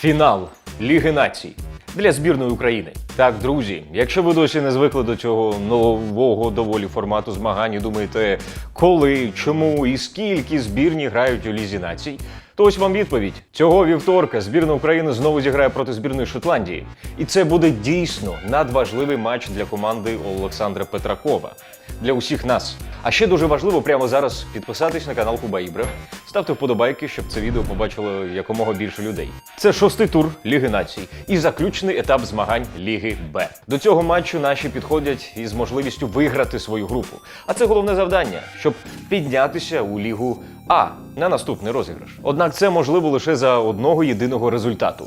Фінал Ліги націй для збірної України. Так, друзі, якщо ви досі не звикли до цього нового доволі формату змагань і думаєте, коли, чому і скільки збірні грають у Лізі націй, то ось вам відповідь. Цього вівторка збірна України знову зіграє проти збірної Шотландії. І це буде дійсно надважливий матч для команди Олександра Петракова, для усіх нас. А ще дуже важливо прямо зараз підписатись на канал Куба Ібра, ставте вподобайки, щоб це відео побачило якомога більше людей. Це шостий тур Ліги націй і заключний етап змагань Ліги Б. До цього матчу наші підходять із можливістю виграти свою групу. А це головне завдання, щоб піднятися у лігу А на наступний розіграш. Однак це можливо лише за одного єдиного результату.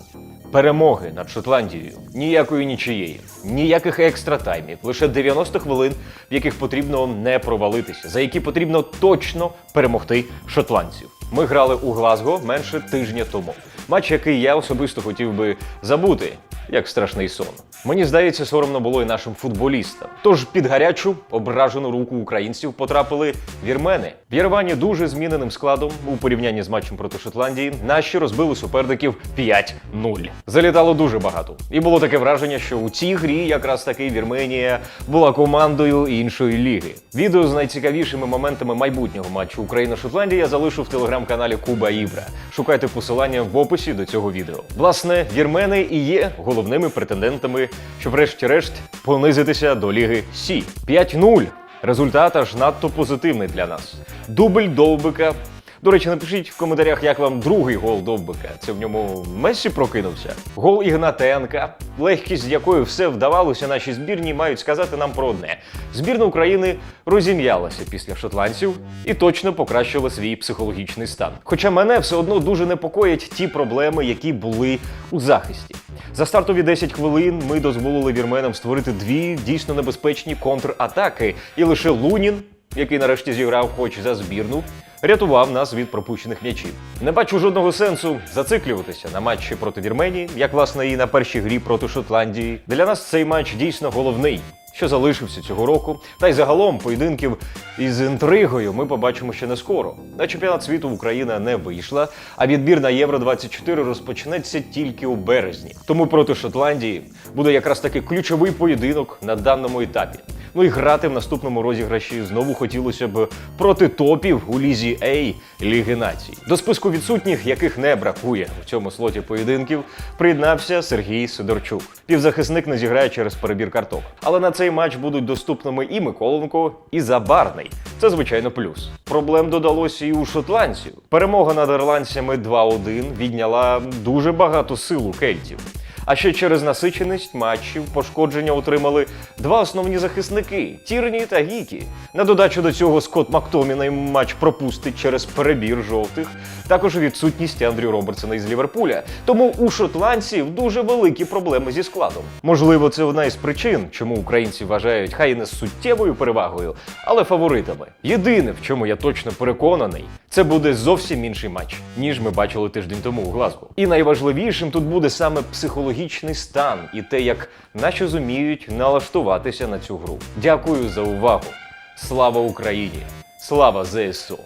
Перемоги над Шотландією, ніякої нічиєї, ніяких екстра таймів, лише 90 хвилин, в яких потрібно не провалитися, за які потрібно точно перемогти шотландців. Ми грали у Глазго менше тижня тому. Матч, який я особисто хотів би забути, як страшний сон. Мені здається, соромно було і нашим футболістам. Тож під гарячу ображену руку українців потрапили вірмени. В Єревані дуже зміненим складом у порівнянні з матчем проти Шотландії наші розбили суперників 5-0. Залітало дуже багато. І було таке враження, що у цій грі якраз таки Вірменія була командою іншої ліги. Відео з найцікавішими моментами майбутнього матчу Україна-Шотландія я залишу в телеграм-каналі Куба Ібра. Шукайте посилання в описі до цього відео. Власне, вірмени і є головними претендентами, щоб врешті-решт понизитися до ліги Сі. 5-0. Результат аж надто позитивний для нас. Дубль Довбика. До речі, напишіть в коментарях, як вам другий гол Довбика. Це в ньому Мессі прокинувся. Гол Ігнатенка, легкість з якою все вдавалося нашій збірні, мають сказати нам про одне: збірна України розім'ялася після шотландців і точно покращила свій психологічний стан. Хоча мене все одно дуже непокоять ті проблеми, які були у захисті. За стартові 10 хвилин ми дозволили вірменам створити дві дійсно небезпечні контратаки, і лише Лунін, який нарешті зіграв хоч за збірну, рятував нас від пропущених м'ячів. Не бачу жодного сенсу зациклюватися на матчі проти Вірменії, як власне і на першій грі проти Шотландії. Для нас цей матч дійсно головний. Що залишився цього року, та й загалом поєдинків із інтригою ми побачимо ще не скоро. На чемпіонат світу Україна не вийшла, а відбір на Євро 24 розпочнеться тільки у березні. Тому проти Шотландії буде якраз таки ключовий поєдинок на даному етапі. Ну і грати в наступному розіграші знову хотілося б проти топів у лізі А Ліги націй. До списку відсутніх, яких не бракує в цьому слоті поєдинків, приєднався Сергій Сидорчук. Півзахисник не зіграє через перебір карток. Але на цей матч будуть доступними і Миколенко, і Забарний. Це звичайно плюс. Проблем додалося і у шотландців. Перемога над ірландцями 2-1 відняла дуже багато сил у кельтів. А ще через насиченість матчів пошкодження отримали два основні захисники Тірні та Гікі. На додачу до цього Скотт Мактомінай матч пропустить через перебір жовтих. Також відсутність Андрю Робертсона із Ліверпуля. Тому у шотландців дуже великі проблеми зі складом. Можливо, це одна із причин, чому українці вважають хай не суттєвою перевагою, але фаворитами. Єдине, в чому я точно переконаний, це буде зовсім інший матч, ніж ми бачили тиждень тому у Глазго. І найважливішим тут буде саме психологічний стан і те, як наші зуміють налаштуватися на цю гру. Дякую за увагу. Слава Україні! Слава ЗСУ!